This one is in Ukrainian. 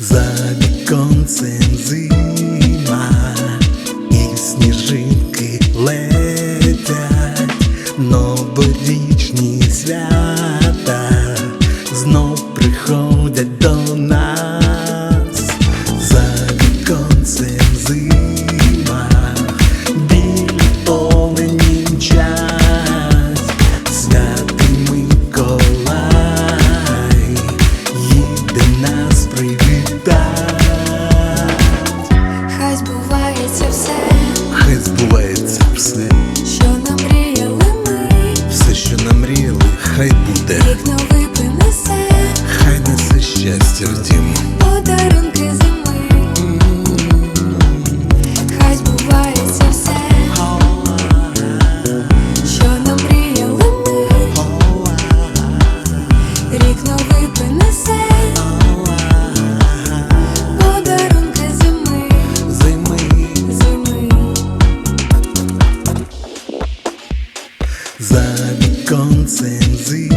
За віконцем зима і сніжинки летять, новорічні свята знов приходять. sleep. konsenzi